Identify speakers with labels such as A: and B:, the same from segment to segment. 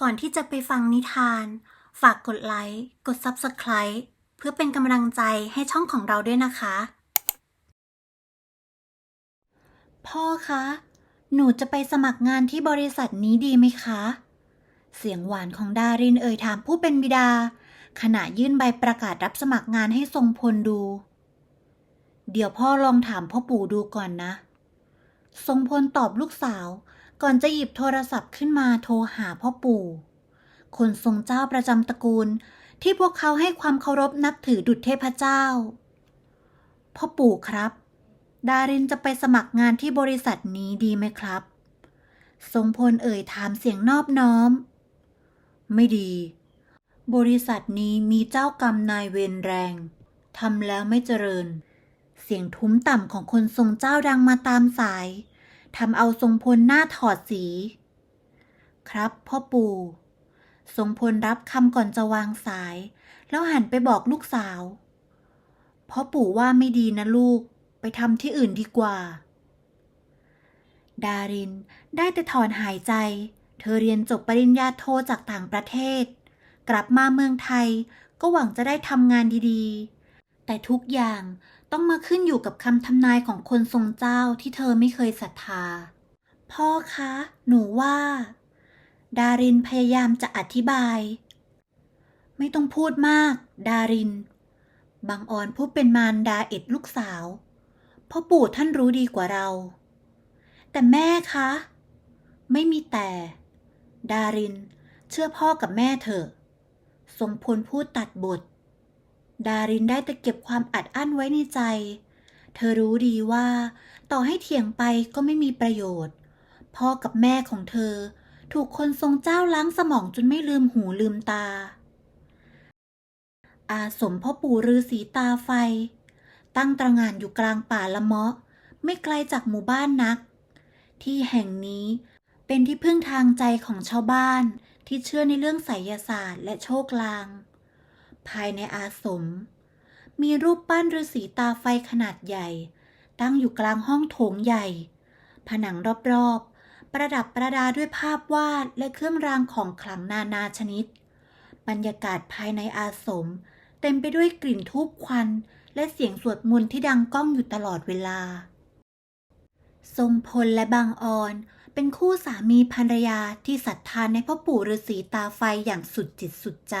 A: ก่อนที่จะไปฟังนิทาน ฝากกดไลค์ กด Subscribe เพื่อเป็นกำลังใจให้ช่องของเราด้วยนะคะ พ่อคะ หนูจะไปสมัครงานที่บริษัทนี้ดีไหมคะ เสียงหวานของดารินเอ่ยถามผู้เป็นบิดา ขณะยื่นใบประกาศรับสมัครงานให้ทรงพลดู เดี๋ยวพ่อลองถามพ่อปู่ดูก่อนนะ ทรงพลตอบลูกสาว ก่อนจะหยิบโทรศัพท์ขึ้นมาโทรหาพ่อปู่ คนทรงเจ้าประจำตระกูลที่พวกเขาให้ความเคารพนับถือดุจเทพเจ้า พ่อปู่ครับ ดารินจะไปสมัครงานที่บริษัทนี้ดีไหมครับ ทรงพลเอ่ยถามเสียงนอบน้อม ไม่ดี บริษัทนี้มีเจ้ากรรมนายเวรแรงทำแล้วไม่เจริญ เสียงทุ้มต่ำของคนทรงเจ้าดังมาตามสาย ทำเอาทรงพลหน้าถอดสี ครับพ่อปู่ทรงพลรับคำก่อนจะวางสาย แล้วหันไปบอกลูกสาว พ่อปู่ว่าไม่ดีนะลูก ไปทำที่อื่นดีกว่า ดารินได้แต่ถอนหายใจ เธอเรียนจบปริญญาโทจากต่างประเทศ กลับมาเมืองไทยก็หวังจะได้ทำงานดีๆ แต่ทุกอย่าง ต้องมาขึ้นอยู่กับคำทำนายของคนทรงเจ้าที่เธอไม่เคยศรัทธา พ่อคะ หนูว่า ดารินพยายามจะอธิบาย ไม่ต้องพูดมาก ดาริน บางออนผู้เป็นมารดาเอ็ดลูกสาวพ่อปู่ท่านรู้ดีกว่าเรา แต่แม่คะ ไม่มีแต่ ดาริน เชื่อพ่อกับแม่เถอะทรงพลพูดตัดบท ดารินได้แต่เก็บความอัดอั้นไว้ในใจ เธอรู้ดีว่า ต่อให้เถียงไปก็ไม่มีประโยชน์ พ่อกับแม่ของเธอ ถูกคนทรงเจ้าล้างสมองจนไม่ลืมหูลืมตา อาสมพ่อปู่ฤาษีตาไฟ ตั้งตระหง่านอยู่กลางป่าละเมาะ ไม่ไกลจากหมู่บ้านนัก ที่แห่งนี้เป็นที่พึ่งทางใจของชาวบ้านที่เชื่อในเรื่องไสยศาสตร์และโชคลาง ภายในอาสม มีรูปปั้นฤาษีตาไฟขนาดใหญ่ ตั้งอยู่กลางห้องโถงใหญ่ ผนังรอบๆ ประดับประดาด้วยภาพวาดและเครื่องรางของขลังนานาชนิด บรรยากาศภายในอาสม เต็มไปด้วยกลิ่นทูบควัน และเสียงสวดมนต์ที่ดังก้องอยู่ตลอดเวลา ทรงพลและบางออนเป็นคู่สามีภรรยาที่ศรัทธานในพ่อปู่ฤาษีตาไฟอย่างสุดจิตสุดใจ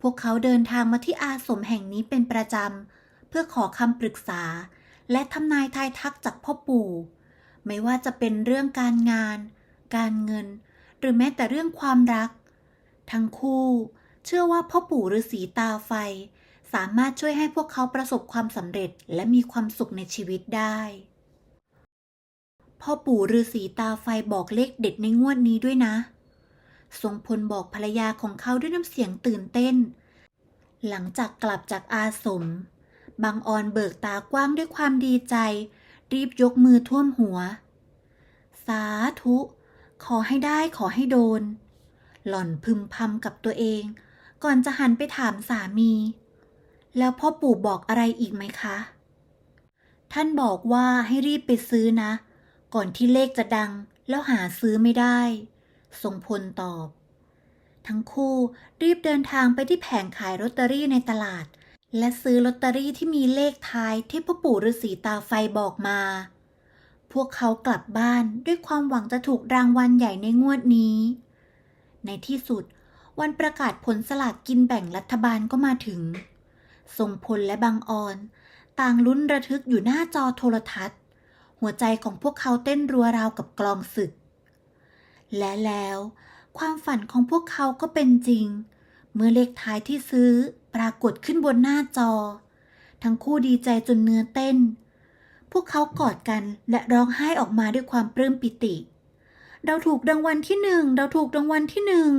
A: พวกเขาเดินทางมาที่อาสมแห่งนี้เป็นประจำ เพื่อขอคำปรึกษา และทำนายทายทักจากพ่อปู่ ไม่ว่าจะเป็นเรื่องการงาน การเงิน หรือแม้แต่เรื่องความรัก ทั้งคู่เชื่อว่าพ่อปู่ฤาษีตาไฟ สามารถช่วยให้พวกเขาประสบความสำเร็จและมีความสุขในชีวิตได้ พ่อปู่ฤาษีตาไฟบอกเลขเด็ดในงวดนี้ด้วยนะ ทรงพลบอกภรรยาของเขาด้วยน้ำเสียงตื่นเต้น หลังจากกลับจากอาสม บางออนเบิกตากว้างด้วยความดีใจ รีบยกมือท่วมหัว สาธุ ขอให้ได้ขอให้โดน หล่อนพึมพำกับตัวเอง ก่อนจะหันไปถามสามี แล้วพ่อปู่บอกอะไรอีกไหมคะ ท่านบอกว่าให้รีบไปซื้อนะ ก่อนที่เลขจะดังแล้วหาซื้อไม่ได้ ทรงพลตอบ ทั้งคู่รีบเดินทางไปที่แผงขายลอตเตอรี่ในตลาด และซื้อลอตเตอรี่ที่มีเลขท้ายที่พ่อปู่ฤาษีตาไฟบอกมา พวกเขากลับบ้านด้วยความหวังจะถูกรางวัลใหญ่ในงวดนี้ ในที่สุดวันประกาศผลสลากกินแบ่งรัฐบาลก็มาถึง ทรงพลและบางออน ต่างลุ้นระทึกอยู่หน้าจอโทรทัศน์ หัวใจของพวกเขาเต้นรัวราวกับกลองศึก และแล้ว ความฝันของพวกเขาก็เป็นจริง เมื่อเลขท้ายที่ซื้อปรากฏขึ้นบนหน้าจอ ทั้งคู่ดีใจจนเนื้อเต้น พวกเขากอดกันและร้องไห้ออกมาด้วยความปลื้มปิติ เราถูกรางวัลที่หนึ่งเราถูกรางวัลที่หนึ่ง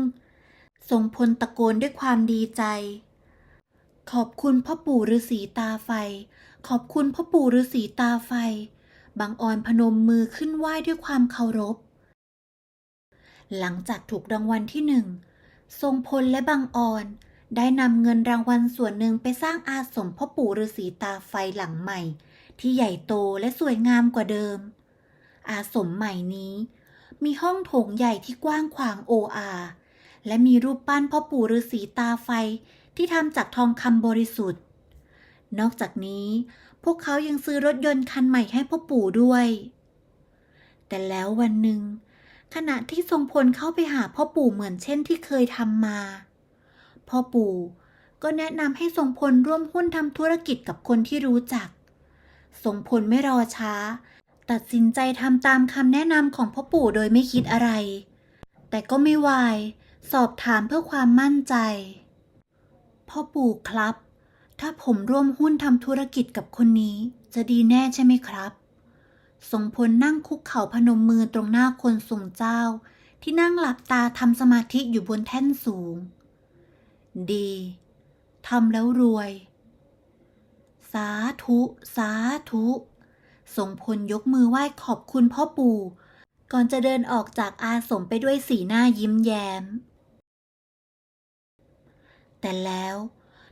A: ทรงพลตะโกนด้วยความดีใจ ขอบคุณพ่อปู่ฤาษีตาไฟ ขอบคุณพ่อปู่ฤาษีตาไฟ บางออนพนมมือขึ้นไหว้ด้วยความเคารพ หลังจากถูกรางวัลที่หนึ่ง ทรงพลและบางออน ได้นำเงินรางวัลส่วนหนึ่งไปสร้างอาสมพ่อปู่ฤาษีตาไฟหลังใหม่ ที่ใหญ่โตและสวยงามกว่าเดิม อาสมใหม่นี้ มีห้องโถงใหญ่ที่กว้างขวางโออา และมีรูปปั้นพ่อปู่ฤาษีตาไฟที่ทำจากทองคำบริสุทธิ์ นอกจากนี้ พวกเขายังซื้อรถยนต์คันใหม่ให้พ่อปู่ด้วย แต่แล้ววันหนึ่ง ขณะที่ทรงพลเข้าไปหาพ่อปู่เหมือนเช่นที่เคยทำมา พ่อปู่ก็แนะนำให้ทรงพลร่วมหุ้นทำธุรกิจกับคนที่รู้จัก ทรงพลไม่รอช้า ตัดสินใจทำตามคำแนะนำของพ่อปู่โดยไม่คิดอะไร แต่ก็ไม่วาย สอบถามเพื่อความมั่นใจ พ่อปู่ครับ ถ้าผมร่วมหุ้นทำธุรกิจกับคนนี้ จะดีแน่ใช่ไหมครับ ทรงพลนั่งคุกเข่าพนมมือตรงหน้าคนทรงเจ้า ที่นั่งหลับตาทำสมาธิอยู่บนแท่นสูง ดีทำแล้วรวย สาธุ สาธุทรงพลยกมือไหว้ขอบคุณพ่อปู่ ก่อนจะเดินออกจากอาสมไปด้วยสีหน้ายิ้มแย้ม แต่แล้ว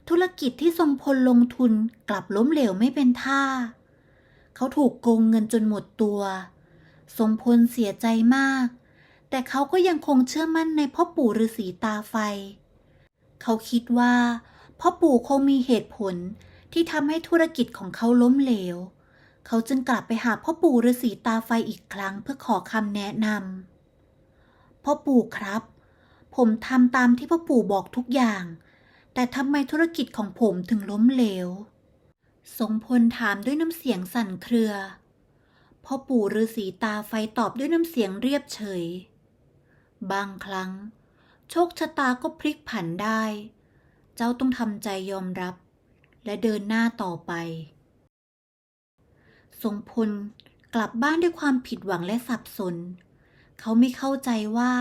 A: ธุรกิจที่ทรงพลลงทุนกลับล้มเหลวไม่เป็นท่า เขาถูกโกงเงินจนหมดตัวทรงพลเสียใจมาก แต่เขาก็ยังคงเชื่อมั่นในพ่อปู่ฤาษีตาไฟ เขาคิดว่าพ่อปู่คงมีเหตุผลที่ทำให้ธุรกิจของเขาล้มเหลว เขาจึงกลับไปหาพ่อปู่ฤาษีตาไฟอีกครั้งเพื่อขอคำแนะนำพ่อปู่ครับ ผมทำตามที่พ่อปู่บอกทุกอย่าง แต่ทำไมธุรกิจของผมถึงล้มเหลว ทรงพลถามด้วยน้ำเสียงสั่นเครือ พ่อปู่ฤาษีตาไฟตอบด้วยน้ำเสียงเรียบเฉย บางครั้ง โชคชะตาก็พลิกผันได้ เจ้าต้องทำใจยอมรับ และเดินหน้าต่อไป ทรงพลกลับบ้านด้วยความผิดหวังและสับสน เขาไม่เข้าใจว่า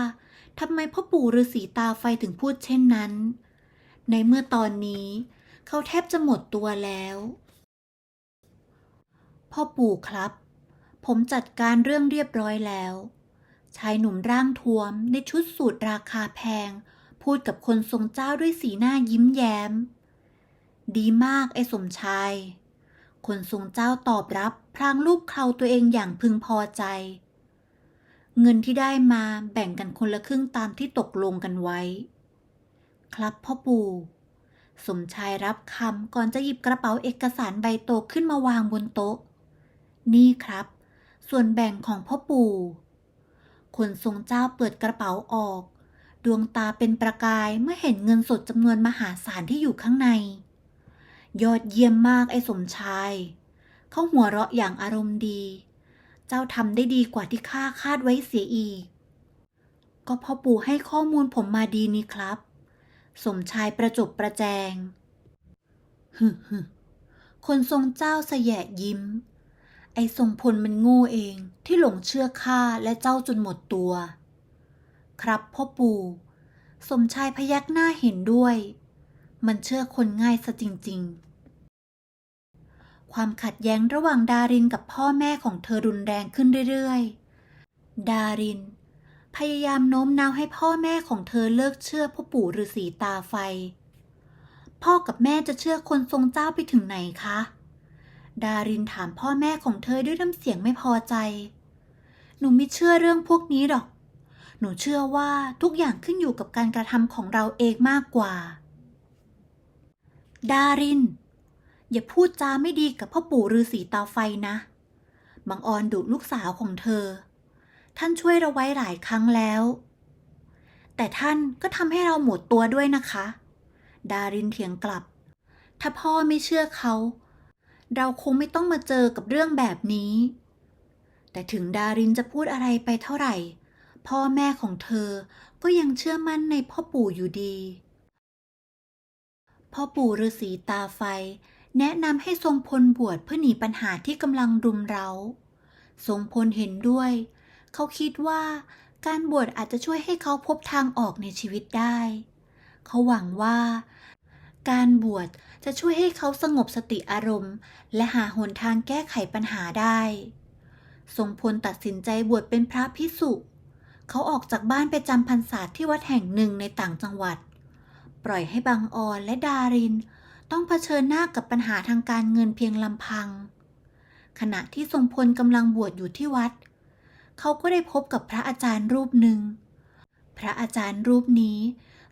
A: ทำไมพ่อปู่ฤาษีตาไฟถึงพูดเช่นนั้น ในเมื่อตอนนี้ เขาแทบจะหมดตัวแล้ว พ่อปู่ครับ ผมจัดการเรื่องเรียบร้อยแล้ว ชายหนุ่มร่างท้วมในชุดสูทราคาแพง พูดกับคนทรงเจ้าด้วยสีหน้ายิ้มแย้ม ดีมากไอ้สมชาย คนทรงเจ้าตอบรับพลางรูปเคราตัวเองอย่างพึงพอใจ เงินที่ได้มาแบ่งกันคนละครึ่งตามที่ตกลงกันไว้ ครับพ่อปู่สมชายรับคำก่อนจะหยิบกระเป๋าเอกสารใบโตขึ้นมาวางบนโต๊ะ นี่ครับ ส่วนแบ่งของพ่อปู่คนทรงเจ้าเปิดกระเป๋าออก ดวงตาเป็นประกายเมื่อเห็นเงินสดจำนวนมหาศาลที่อยู่ข้างใน ยอดเยี่ยมมากไอ้สมชาย เขาหัวเราะอย่างอารมณ์ดี เจ้าทำได้ดีกว่าที่ข้าคาดไว้เสียอีก ก็พ่อปู่ให้ข้อมูลผมมาดีนี่ครับ สมชายประจบประแจงฮึฮึคนทรงเจ้าเสยะยิ้ม ไอ้ทรงพลมันโง่เองที่หลงเชื่อข้าและเจ้าจนหมดตัว ครับพ่อปู่ สมชายพยักหน้าเห็นด้วย มันเชื่อคนง่ายซะจริง ๆ ความขัดแย้งระหว่างดารินกับพ่อแม่ของเธอรุนแรงขึ้นเรื่อยๆ ดาริน พยายามโน้มน้าวให้พ่อแม่ของเธอเลิกเชื่อพ่อปู่ฤาษีตาไฟ พ่อกับแม่จะเชื่อคนทรงเจ้าไปถึงไหนคะ ดารินถามพ่อแม่ของเธอด้วยน้ำเสียงไม่พอใจ หนูไม่เชื่อเรื่องพวกนี้หรอก หนูเชื่อว่าทุกอย่างขึ้นอยู่กับการกระทำของเราเองมากกว่า ดาริน อย่าพูดจาไม่ดีกับพ่อปู่ฤาษีตาไฟนะ บางออนดุลูกสาวของเธอ ท่านช่วยเราไว้หลายครั้งแล้ว แต่ท่านก็ทำให้เราหมดตัวด้วยนะคะ ดารินเถียงกลับ ถ้าพ่อไม่เชื่อเขา เราคงไม่ต้องมาเจอกับเรื่องแบบนี้ แต่ถึงดารินจะพูดอะไรไปเท่าไหร่ พ่อแม่ของเธอก็ยังเชื่อมั่นในพ่อปู่อยู่ดี พ่อปู่ฤาษีตาไฟ แนะนำให้ทรงพลบวชเพื่อหนีปัญหาที่กำลังรุมเร้า ทรงพลเห็นด้วย เขาคิดว่าการบวชอาจจะช่วยให้เขาพบทางออกในชีวิตได้ เขาหวังว่า การบวชจะช่วยให้เขาสงบสติอารมณ์ และหาหนทางแก้ไขปัญหาได้ ทรงพลตัดสินใจบวชเป็นพระพิสุ เขาออกจากบ้านไปจำพรรษาที่วัดแห่งหนึ่งในต่างจังหวัด ปล่อยให้บางออนและดาริน ต้องเผชิญหน้ากับปัญหาทางการเงินเพียงลำพัง ขณะที่ทรงพลกำลังบวชอยู่ที่วัด เขาก็ได้พบกับพระอาจารย์รูปหนึ่ง พระอาจารย์รูปนี้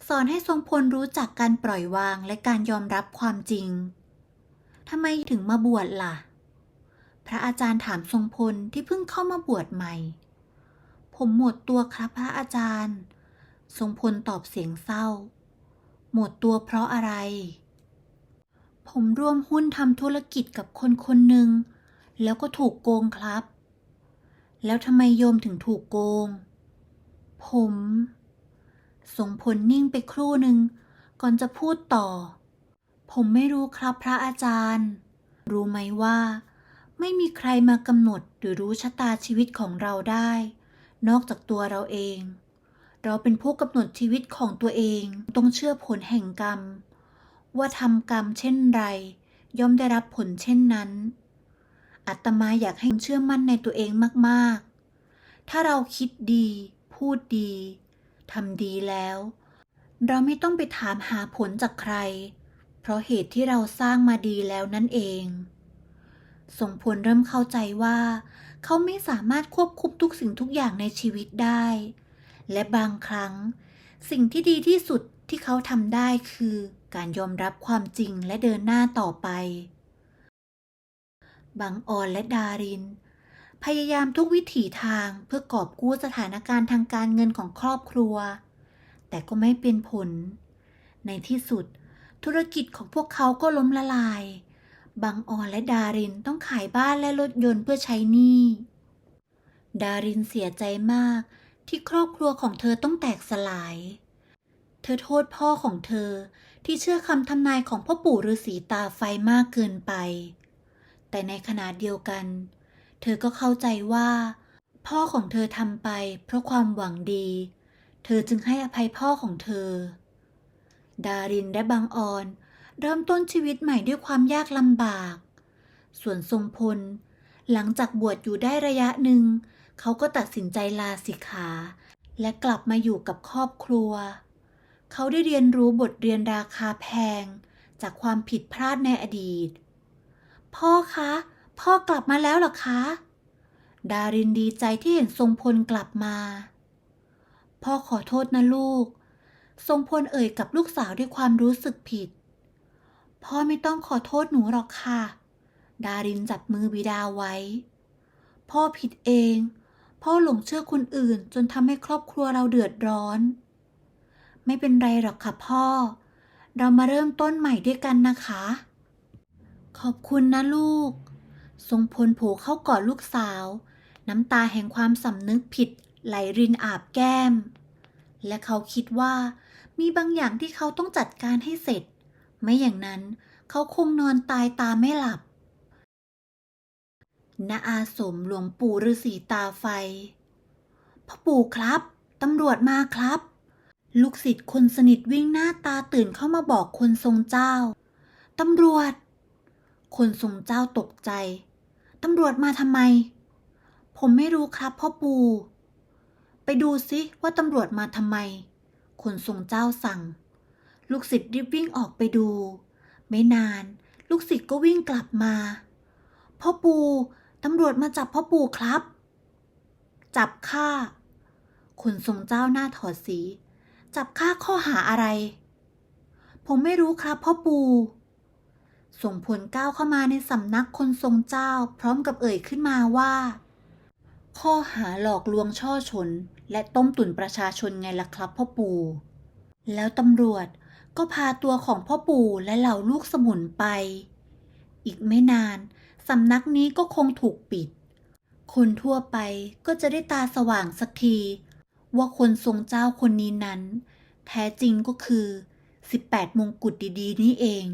A: สอนให้ทรงพลรู้จักการปล่อยวางและการยอมรับความจริง ทำไมถึงมาบวชล่ะ พระอาจารย์ถามทรงพลที่เพิ่งเข้ามาบวชใหม่ ผมหมดตัวครับพระอาจารย์ ทรงพลตอบเสียงเศร้า หมดตัวเพราะอะไร ผมร่วมหุ้นทำธุรกิจกับคนคนหนึ่ง แล้วก็ถูกโกงครับ แล้วทำไมโยมถึงถูกโกง ผม ทรงพลนิ่งไปครู่หนึ่ง ก่อนจะพูดต่อ ผมไม่รู้ครับพระอาจารย์ รู้ไหมว่า ไม่มีใครมากำหนดหรือรู้ชะตาชีวิตของเราได้ นอกจากตัวเราเอง เราเป็นผู้กำหนดชีวิตของตัวเอง ต้องเชื่อผลแห่งกรรม ว่าทำกรรมเช่นไร ย่อมได้รับผลเช่นนั้นอาตมาอยากให้เชื่อมั่นในตัวเองมาก ๆ ถ้าเราคิดดี พูดดี ทำดีแล้ว เราไม่ต้องไปถามหาผลจากใคร เพราะเหตุที่เราสร้างมาดีแล้วนั่นเองส่งผลเริ่มเข้าใจว่า เขาไม่สามารถควบคุมทุกสิ่งทุกอย่างในชีวิตได้ และบางครั้ง สิ่งที่ดีที่สุดที่เขาทำได้คือการยอมรับความจริงและเดินหน้าต่อไป บางออนและดาริน พยายามทุกวิถีทางเพื่อกอบกู้สถานการณ์ทางการเงินของครอบครัว แต่ก็ไม่เป็นผล ในที่สุด ธุรกิจของพวกเขาก็ล้มละลายบางออนและดารินต้องขายบ้านและรถยนต์เพื่อใช้หนี้ ดารินเสียใจมากที่ครอบครัวของเธอต้องแตกสลาย เธอโทษพ่อของเธอที่เชื่อคำทำนายของพ่อปู่ฤาษีตาไฟมากเกินไป แต่ในขณะเดียวกันเเธอก็เข้าใจว่า พ่อของเธอทำไปเพราะความหวังดี เธอจึงให้อภัยพ่อของเธอ ดารินและบางออน เริ่มต้นชีวิตใหม่ด้วยความยากลำบาก ส่วนทรงพล หลังจากบวชอยู่ได้ระยะหนึ่ง เขาก็ตัดสินใจลาสิกขา และกลับมาอยู่กับครอบครัว เขาได้เรียนรู้บทเรียนราคาแพง จากความผิดพลาดในอดีต พ่อคะ พ่อกลับมาแล้วหรอคะ ดารินดีใจที่เห็นทรงพลกลับมา พ่อขอโทษนะลูก ทรงพลเอ่ยกับลูกสาวด้วยความรู้สึกผิด พ่อไม่ต้องขอโทษหนูหรอกค่ะ ดารินจับมือบิดาไว้ พ่อผิดเอง พ่อหลงเชื่อคนอื่นจนทำให้ครอบครัวเราเดือดร้อน ไม่เป็นไรหรอกค่ะพ่อ เรามาเริ่มต้นใหม่ด้วยกันนะคะ ขอบคุณนะลูก ทรงพลโผเข้ากอดลูกสาว น้ำตาแห่งความสำนึกผิดไหลรินอาบแก้ม และเขาคิดว่า มีบางอย่างที่เขาต้องจัดการให้เสร็จ ไม่อย่างนั้นเขาคงนอนตายตาไม่หลับ ณอาสมหลวงปู่ฤาษีตาไฟ พ่อปู่ครับ ตำรวจมาครับ ลูกศิษย์คนสนิทวิ่งหน้าตาตื่นเข้ามาบอกคนทรงเจ้า ตำรวจ คนทรงเจ้าตกใจ ตำรวจมาทำไม ผมไม่รู้ครับพ่อปู่ ไปดูซิว่าตำรวจมาทำไม คนทรงเจ้าสั่ง ลูกศิษย์รีบวิ่งออกไปดู ไม่นาน ลูกศิษย์ก็วิ่งกลับมา พ่อปู่ ตำรวจมาจับพ่อปู่ครับ จับข้าคนทรงเจ้าหน้าถอดสี จับข้าข้อหาอะไร ผมไม่รู้ครับพ่อปู่ ส่งผลก้าวเข้ามาในสำนักคนทรงเจ้า พร้อมกับเอ่ยขึ้นมาว่า ข้อหาหลอกลวงช่อฉนและต้มตุ๋นประชาชนไงล่ะครับพ่อปู่ แล้วตำรวจก็พาตัวของพ่อปู่และเหล่าลูกสมุนไป อีกไม่นานสำนักนี้ก็คงถูกปิด คนทั่วไปก็จะได้ตาสว่างสักที ว่าคนทรงเจ้าคนนี้นั้น แท้จริงก็คือ 18 มงกุฎดีๆ นี่เอง